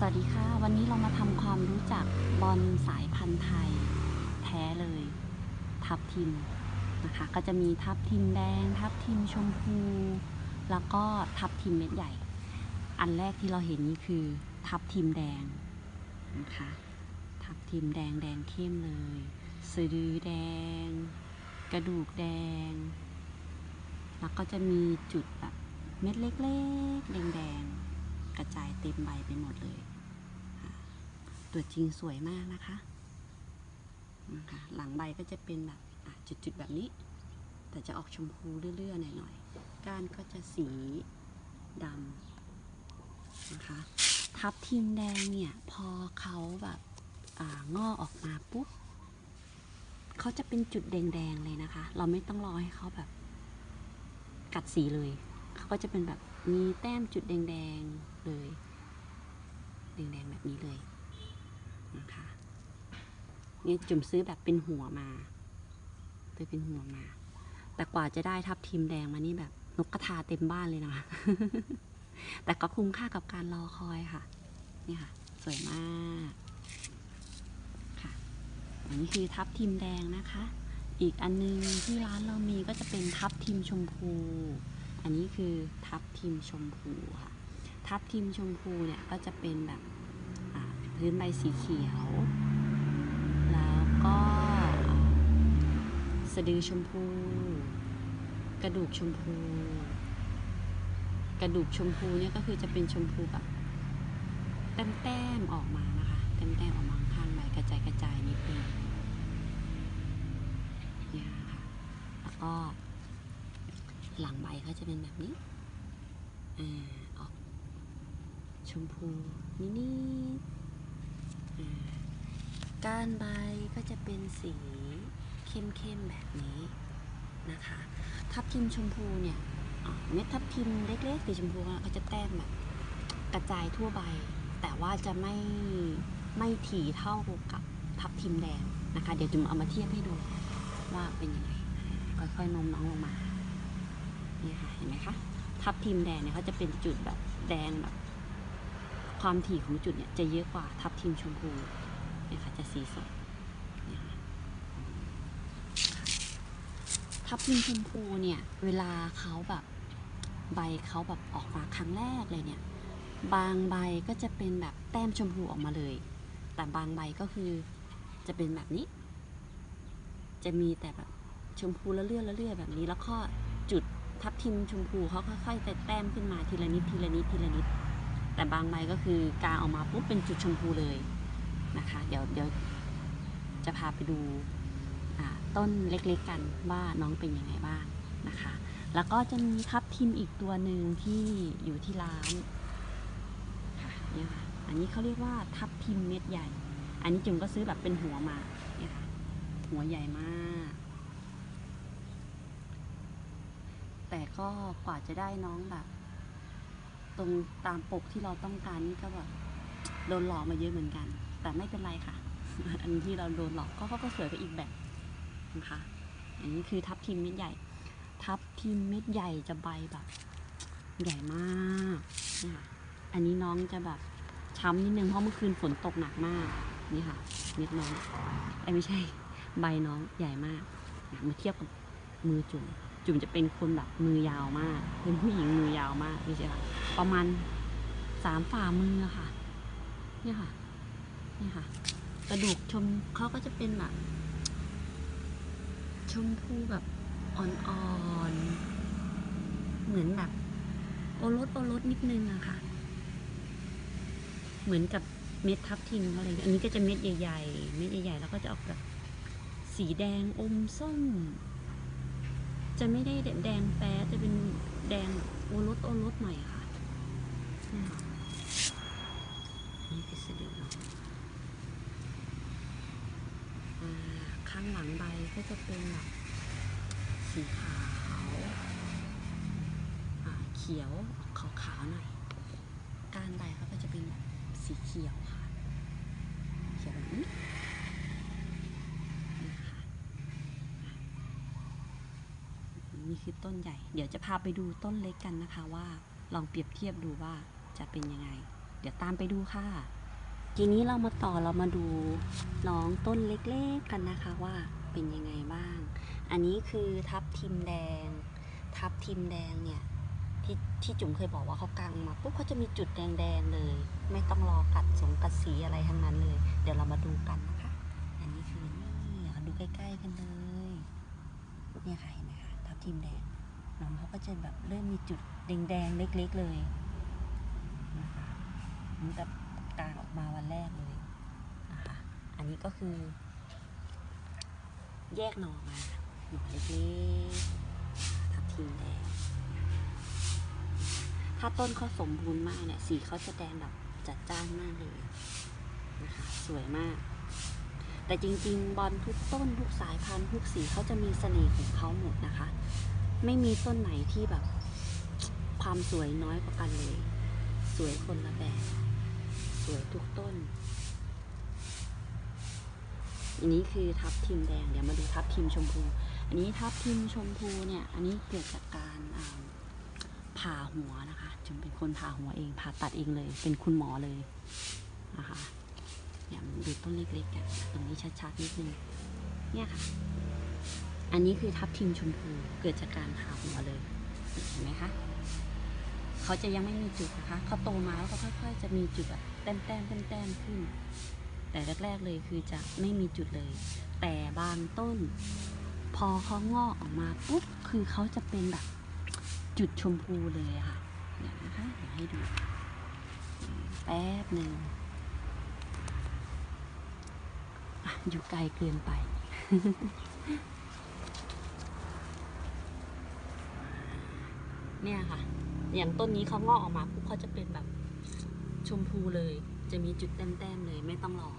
สวัสดีค่ะ วันนี้เรามาทำความรู้จักบอลสายพันธุ์ไทย แท้เลย ทับทิมนะคะ ก็จะมีทับทิมแดง ทับทิมชมพู แล้วก็ทับทิมเม็ดใหญ่ อันแรกที่เราเห็นนี่คือ ทับทิมแดงนะคะ ทับทิมแดงแดงเข้มเลยสะดือแดง กระดูกแดง แล้วก็จะมีจุดแบบเม็ดเล็กๆ แดงๆกระจายเต็มใบไปหมดเลย ตัวจริงสวยมากนะคะนะคะหลังใบก็จะเป็นแบบจุดๆแบบนี้ แต่จะออกชมพูเรื่อยๆหน่อยๆก้านก็จะสีดำนะคะทับทิมแดงเนี่ยพอเขาแบบงอกออกมาปุ๊บเขาจะเป็นจุดแดงๆเลยนะคะ เราไม่ต้องรอให้เขาแบบ กัดสีเลยเขาก็จะเป็นแบบมีแต้มจุดแดงๆเลย แดงๆแบบนี้เลย นี่จุ่มซื้อแบบเป็นหัวมาซื้อเป็นหัวมา แต่กว่าจะได้ทับทิมแดงมานี่แบบนกกระทาเต็มบ้านเลยนะแต่ก็คุ้มค่ากับการรอคอยค่ะ นี่ค่ะ สวยมากค่ะ อันนี้คือทับทิมแดงนะคะ อีกอันนึงที่ร้านเรามีก็จะเป็นทับทิมชมพู อันนี้คือทับทิมชมพูค่ะ ทับทิมชมพูเนี่ยก็จะเป็นแบบพื้นใบสีเขียว ก็สะดือชมพู กระดูกชมพู กระดูกชมพูเนี่ยก็คือจะเป็นชมพูแบบแต้มๆออกมานะคะแต้มๆออกมาข้างใบกระจายกระจายนิดนึงเนี่ยค่ะแล้วก็หลังใบเขาจะเป็นแบบนี้อ่าออกชมพูนิดๆ ก้านใบก็จะเป็นสีเข้มๆแบบนี้นะคะ ทับทิมชมพูเนี่ยเม็ดทับทิมเล็กๆสีชมพูเขาจะแต้มแบบกระจายทั่วใบ แต่ว่าจะไม่ไม่ถี่เท่ากับทับทิมแดงนะคะ เดี๋ยวจุ๋มเอามาเทียบให้ดูว่าเป็นยังไงค่อยๆน้มน้องลงมาเนี่ยค่ะเห็นไหมคะทับทิมแดงเนี่ยเขาจะเป็นจุดแบบแดงแบบความถี่ของจุดเนี่ยจะเยอะกว่าทับทิมชมพู นี่ยค่ะจะสีสดเนี่ยค่ะทับทิมชมพูเนี่ย เวลาเขาแบบใบเขาแบบออกมาครั้งแรกเลยเนี่ย บางใบก็จะเป็นแบบแต้มชมพูออกมาเลย แต่บางใบก็คือจะเป็นแบบนี้ จะมีแต่แบบชมพูละเลื่อนละเลื่อนแบบนี้ แล้วก็จุดทับทิมชมพูเขาค่อยๆแต่แต้มขึ้นมาทีละนิดทีละนิดทีละนิด แต่บางใบก็คือกาออกมาปุ๊บเป็นจุดชมพูเลย นะคะ เดี๋ยวเดี๋ยวจะพาไปดูต้นเล็กๆกันว่าน้องเป็นยังไงบ้างนะคะ แล้วก็จะมีทับทิมอีกตัวหนึ่งที่อยู่ที่ร้านค่ะเนี่ยค่ะอันนี้เขาเรียกว่าทับทิมเม็ดใหญ่ อันนี้จุ๋มก็ซื้อแบบเป็นหัวมาเนี่ยค่ะหัวใหญ่มาก แต่ก็กว่าจะได้น้องแบบ ตรงตามปกที่เราต้องการนี่ก็แบบโดนหลอกมาเยอะเหมือนกัน แต่ไม่เป็นไรค่ะ อันที่เราโดนหลอกก็เขาก็สวยไปอีกแบบนะคะอันนี้คือทับทิมเม็ดใหญ่ ทับทิมเม็ดใหญ่จะใบแบบ ใหญ่มากนี่ค่ะอันนี้น้องจะแบบช้ำนิดนึงเพราะเมื่อคืนฝนตกหนักมากนี่ค่ะเม็ดน้องไอ้ไม่ใช่ ใบน้องใหญ่มากนะมาเทียบกับมือจุ่มจุ่มจะเป็นคนแบบมือยาวมาก เป็นผู้หญิงมือยาวมากไม่ใช่ค่ะประมาณสามฝ่ามือค่ะเนี่ยค่ะ นี่ค่ะ กระดูกชมเขาก็จะเป็นแบบ ชมพูแบบอ่อนๆ เหมือนแบบ โอรสโอรสนิดนึงอะค่ะ เหมือนกับเม็ดทับทิมเขาเลยอันนี้ก็จะเม็ดใหญ่ๆ เม็ดใหญ่ๆ แล้วก็จะออกแบบสีแดงอมส้ม จะไม่ได้แดงแป๊จะเป็นแดงโอรสโอรสหน่อยค่ะนี่คือสะดือเนาะอ่า ข้างหลังใบก็จะเป็นแบบสีขาวเขียวขาวขาวๆหน่อยก้านใบเขาก็จะเป็นแบบสีเขียวค่ะ เขียวแบบนี้นี่ค่ะนี่คือต้นใหญ่ เดี๋ยวจะพาไปดูต้นเล็กกันนะคะว่าลองเปรียบเทียบดูว่าจะเป็นยังไง เดี๋ยวตามไปดูค่ะ ทีนี้เรามาต่อเรามาดูน้องต้นเล็กๆกันนะคะว่าเป็นยังไงบ้าง อันนี้คือทับทิมแดง ทับทิมแดงเนี่ยที่ที่จุ๋มเคยบอกว่าเขากางมาปุ๊บเขาจะมีจุดแดงๆเลย ไม่ต้องรอกัดสงกัดสีอะไรทั้งนั้นเลย เดี๋ยวเรามาดูกันนะคะ อันนี้คือนี่ดูใกล้ๆกันเลยเนี่ยค่ะเห็นไหมคะทับทิมแดงน้องเขาก็จะแบบเริ่มมีจุดแดงๆเล็ก ๆเลยนะคะมันจะ กางออกมาวันแรกเลยนะคะอันนี้ก็คือ แยกหน่อมาหน่อเล็กๆทับทิมแดงถ้าต้นเขาสมบูรณ์มากเนี่ยสีเขาจะแดงแบบจัดจ้านมากเลยนะคะสวยมาก แต่จริงๆ บอลทุกต้นทุกสายพันธุ์ทุกสีเขาจะมีเสน่ห์ของเขาหมดนะคะ ไม่มีต้นไหนที่แบบความสวยน้อยกว่ากันเลย สวยคนละแบบ วยทุกต้น อันนี้คือทับทิมแดง เดี๋ยวมาดูทับทิมชมพู อันนี้ทับทิมชมพูเนี่ย อันนี้เกิดจากการผ่าหัวนะคะจุ๋มเป็นคนผ่าหัวเอง ผ่าตัดเองเลย เป็นคุณหมอเลยนะคะเนี่ยมันดูต้นเล็กๆอะตรงนี้ชัดๆนิดนึง เนี่ยค่ะ อันนี้คือทับทิมชมพู เกิดจากการผ่าหัวเลย เห็นไหมคะ เขาจะยังไม่มีจุดนะคะ เขาโตมาแล้วก็ค่อยๆ จะมีจุด แบบแต้มๆแต้มๆขึ้น แต่แรก ๆเลยคือจะไม่มีจุดเลย แต่บางต้น พอเขางอกออกมาปุ๊บคือเขาจะเป็นแบบจุดชมพูเลยค่ะเดี๋ยวนะคะเดี๋ยวให้ดูแป๊บหนึ่งอยู่ไกลเกินไป เนี่ยค่ะ อย่างต้นนี้เขางอกออกมาปุ๊บเขาจะเป็นแบบ ชมพูเลย จะมีจุดแต้มๆเลยไม่ต้องรอ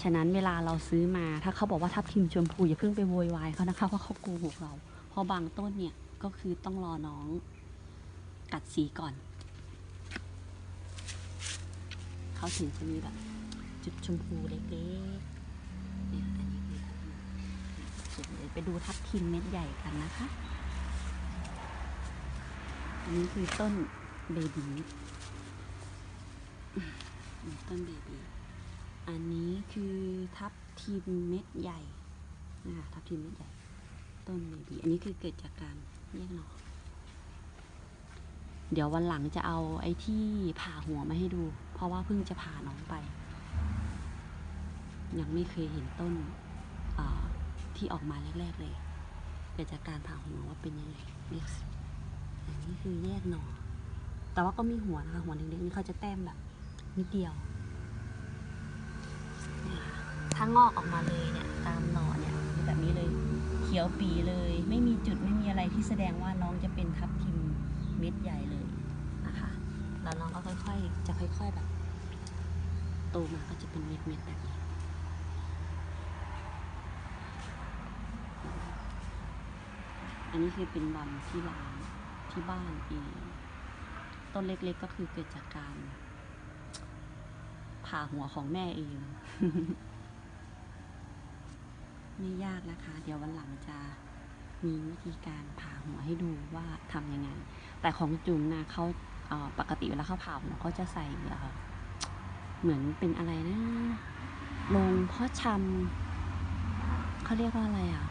ฉะนั้นเวลาเราซื้อมาถ้าเขาบอกว่าทับทิมชมพูอย่าเพิ่งไปโวยวายเขานะคะว่าเขาโกหกเรา เพราะบางต้นเนี่ยก็คือต้องรอน้องกัดสีก่อน เขาถึงจะมีแบบจุดชมพูเล็กๆเนี่ยอันนี้คือส่วนเดี๋ยวไปดูทับทิมเม็ดใหญ่กันนะคะ อันนี้คือต้นเบบี ต้นเบบีอันนี้คือทับทิมเม็ดใหญ่นะคะทับทิมเม็ดใหญ่ ต้นเบบีอันนี้คือเกิดจากการแยกหน่อเดี๋ยววันหลังจะเอาไอ้ที่ผ่าหัวมาให้ดู เพราะว่าเพิ่งจะผ่าน้องไป ยังไม่เคยเห็นต้นที่ออกมาแรก ๆ เลยเกิดจากการผ่าหัวว่าเป็นยังไงนี่ค่ะอันนี้คือแยกหน่อแต่ว่าก็มีหัวนะคะหัวเล็กๆนี่เขาจะแต้มแบบ นิดเดียวเนี่ยค่ะถ้างอกออกมาเลยเนี่ยตามหน่อเนี่ยแบบนี้เลยเขียวปีเลย ไม่มีจุดไม่มีอะไรที่แสดงว่าน้องจะเป็นทับทิมเม็ดใหญ่เลยนะคะแล้วน้องก็ค่อยๆ จะค่อย ๆแบบโตมาก็จะเป็นเม็ดๆแบบนี้อันนี้คือเป็นบอลที่ร้านที่บ้านเอง ต้นเล็กๆก็คือเกิดจากการ ผ่าหัวของแม่เอง ไม่ยากนะคะ เดี๋ยววันหลังจะมีวิธีการผ่าหัวให้ดูว่าทำยังไง แต่ของจุ๋มนะเขาเอ่อปกติเวลาเขาผ่าหัวเขาจะใส่เหมือนเป็นอะไรนะลงเพาะชำเขาเรียกว่าอะไรอะ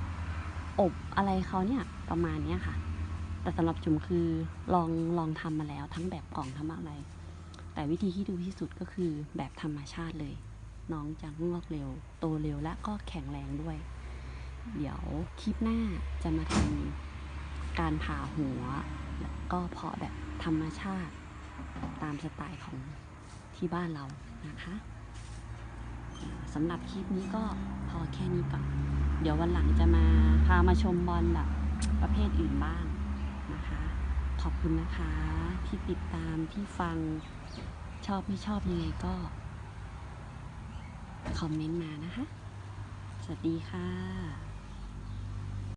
อบอะไรเขาเนี่ยประมาณเนี้ยค่ะ แต่สำหรับจุ๋มคือลองลองทำมาแล้ว ทั้งแบบกล่องทั้งอะไร แต่วิธีที่ดีที่สุดก็คือแบบธรรมชาติเลย น้องจะงอกเร็ว โตเร็วและก็แข็งแรงด้วย เดี๋ยวคลิปหน้าจะมาทำการผ่าหัว แล้วก็เพาะแบบธรรมชาติ ตามสไตล์ของที่บ้านเรานะคะสำหรับคลิปนี้ก็พอแค่นี้ก่อน เดี๋ยววันหลังจะมาพามาชมบอลแบบประเภทอื่นบ้างนะคะ ขอบคุณนะคะที่ติดตามที่ฟัง ชอบไม่ชอบยังไงก็ คอมเมนต์มานะคะ สวัสดีค่ะ